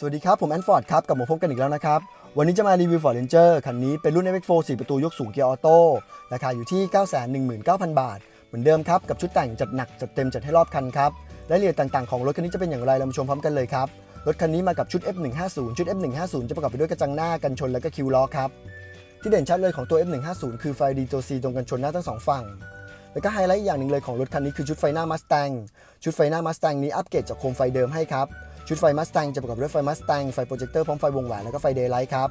สวัสดีครับ ผมแอนฟอร์ดครับ กลับมาพบกันอีกแล้วนะครับ วันนี้จะมารีวิว Ford Ranger คันนี้เป็นรุ่น FX4 4 ประตูยกสูงเกียร์ออโต้ราคาอยู่ที่ 919,000 บาท เหมือนเดิมครับ กับชุดแต่งจัดหนัก จัดเต็ม จัดให้รอบคันครับรายละเอียดต่างๆของรถคันนี้จะเป็นอย่างไร เรามาชมพร้อมกันเลยครับ รถคันนี้มากับชุด F150 ชุด F150 จะประกอบไปด้วยกระจังหน้ากันชนและก็คิวล้อครับที่เด่นชัดเลยของตัว F150 คือไฟดีตัว C ตรงกันชนหน้าทั้งสองฝั่งแล้วก็ไฮไลท์อย่างหนึ่งเลยของรถคันนี้คือชุดไฟหน้า Mustang ชุดไฟหน้า Mustang นี้อัปเกรดจากโคมไฟเดิมให้ครับ ชุดไฟ Mustang จะประกอบด้วยไฟ Mustang ไฟโปรเจคเตอร์พร้อมไฟวงแหวนแล้วก็ไฟ Daylight ครับ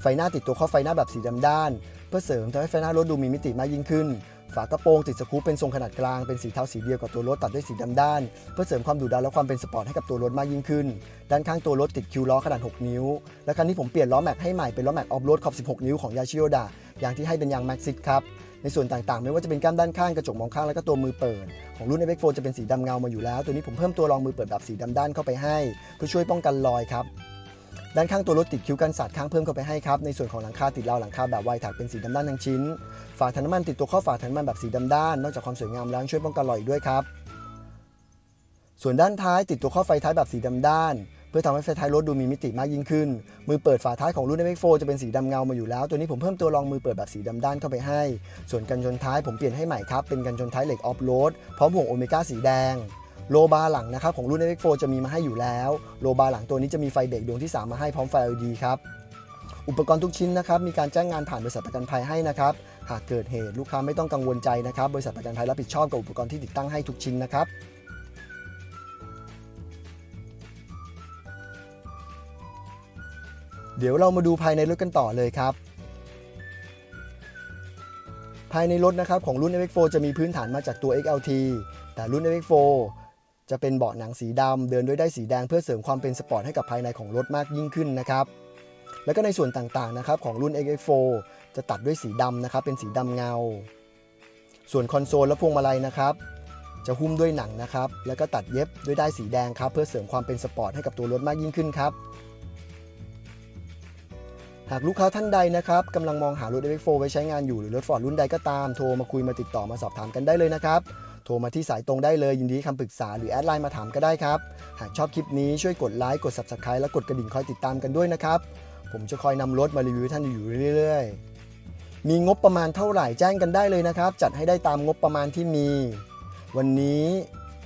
ไฟหน้าติดตัวข้อไฟหน้าแบบสีดำด้าน เพื่อเสริมทำให้ไฟหน้ารถดูมีมิติมากยิ่งขึ้น ฝากระโปรงติดสกรูปเป็นทรงขนาดกลางเป็นสีเทาสีเดียวกับตัวรถตัดด้วยสีดำด้าน เพื่อเสริมความดุดันและความเป็นสปอร์ตให้กับตัวรถมากยิ่งขึ้น ด้านข้างตัวรถติดคิวล้อขนาด 6 นิ้ว และคันนี้ผมเปลี่ยนล้อแม็กให้ใหม่เป็นล้อแม็กออฟโรดขอบ 16 นิ้วของยาชิโอดะยางที่ให้เป็นยางแม็กซิสครับ ในส่วนต่างๆ ไม่ว่าจะเป็นก้านด้านข้างกระจกมองข้างแล้วก็ตัวมือเปิด ของรุ่น FX4 จะเป็นสีดำเงามาอยู่แล้ว ตัวนี้ผมเพิ่มตัวรองมือเปิดแบบสีดำด้านเข้าไปให้ เพื่อช่วยป้องกันรอยครับด้านข้างตัวรถติดคิ้วกันสาดข้างเพิ่มเข้าไปให้ครับ ในส่วนของหลังคาติดราวหลังคาแบบไวถักเป็นสีดำด้านทั้งชิ้น ฝาถังน้ำมันติดตัวข้อฝาถังน้ำมันแบบสีดำด้าน นอกจากความสวยงามแล้วยังช่วยป้องกันรอยอีกด้วยครับ ส่วนด้านท้ายติดตัวข้อไฟท้ายแบบสีดำด้าน เพื่อทำให้ไฟท้ายรถดูมีมิติมากยิ่งขึ้น มือเปิดฝาท้ายของรุ่น MX4 จะเป็นสีดำเงามาอยู่แล้ว ตัวนี้ผมเพิ่มตัวรองมือเปิดแบบสีดำด้านเข้าไปให้ ส่วนกันชนท้ายผมเปลี่ยนให้ใหม่ครับ เป็นกันชนท้ายเหล็กออฟโรดพร้อมห่วงโอเมก้าสีแดงโลบาร์หลังนะครับของรุ่น MX4 จะมีมาให้อยู่แล้ว โลบาร์หลังตัวนี้จะมีไฟเบรกดวงที่ 3 มาให้พร้อมไฟ LED ครับ อุปกรณ์ทุกชิ้นนะครับมีการแจ้งงานผ่านบริษัทประกันภัยให้นะครับ หากเกิดเหตุลูกค้าไม่ต้องกังวลใจนะครับบริษัทประกันภัยรับผิดชอบกับอุปกรณ์ที่ติดตั้งให้ทุกชิ้นนะครับ เดี๋ยวเรามาดูภายในรถกันต่อเลยครับ ภายในรถนะครับของรุ่น FX4 จะมีพื้นฐานมาจากตัว XLT แต่รุ่น FX4 จะเป็นเบาะหนังสีดำเดินด้วยได้สีแดงเพื่อเสริมความเป็นสปอร์ตให้กับภายในของรถมากยิ่งขึ้นนะครับแล้วก็ในส่วนต่างๆนะครับของรุ่น XX4 จะตัดด้วยสีดำนะครับเป็นสีดำเงา ส่วนคอนโซลและพวงมาลัยนะครับจะหุ้มด้วยหนังนะครับแล้วก็ตัดเย็บด้วยได้สีแดงครับเพื่อเสริมความเป็นสปอร์ตให้กับตัวรถมากยิ่งขึ้นครับ หากลูกค้าท่านใดนะครับกำลังมองหารถ x 4ไว้ใช้งานอยู่หรือรถฟอร์ดรุ่นใดก็ตามโทรมาคุยมาติดต่อมาสอบถามกันได้เลยนะครับ โทรมาที่สายตรงได้เลยยินดีคำปรึกษาหรือแอดไลน์มาถามก็ได้ครับ หากชอบคลิปนี้ช่วยกดไลค์กด Subscribe และกดกระดิ่งคอยติดตามกันด้วยนะครับ ผมจะคอยนำรถมารีวิวท่านอยู่เรื่อยๆ มีงบประมาณเท่าไหร่แจ้งกันได้เลยนะครับ จัดให้ได้ตามงบประมาณที่มี วันนี้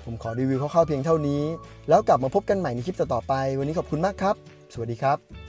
ผมขอรีวิวคร่าวๆเพียงเท่านี้ แล้วกลับมาพบกันใหม่ในคลิปต่อๆไป วันนี้ขอบคุณมากครับ สวัสดีครับ